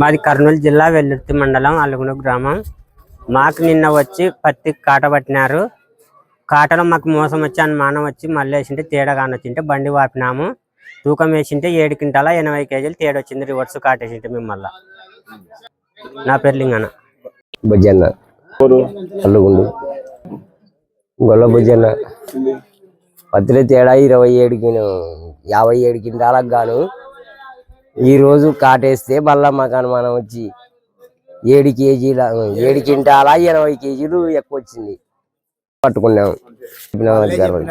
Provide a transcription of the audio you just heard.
మాది కర్నూలు జిల్లా వెల్లుర్తి మండలం అలుగున గ్రామం. మాకు నిన్న వచ్చి పత్తి కాట పట్టినారు. కాటలో మాకు మోసం వచ్చి అనుమానం వచ్చి మళ్ళీ వేసింటే తేడా కానొచ్చింటే బండి వాపినాము. తూకం వేసింటే ఏడు క్వింటాల ఎనభై కేజీలు తేడా వచ్చింది రివర్స్ కాటేసింటే మేము మళ్ళా నా పేరు లింగన బుజ్జన్న. అల్లుగుండు. గొల్ల బుజ్జన్న. పత్తిలో తేడా ఇరవై ఏడుకి యాభై ఏడు కింటాలకు గాను. ఈ రోజు కాటేస్తే మళ్ళా మాకు అనుమానం వచ్చి ఏడు కేజీల ఏడు కింటాల ఎనభై కేజీలు ఎక్కువ వచ్చింది. పట్టుకున్నాం చెప్పినాం అధికారులు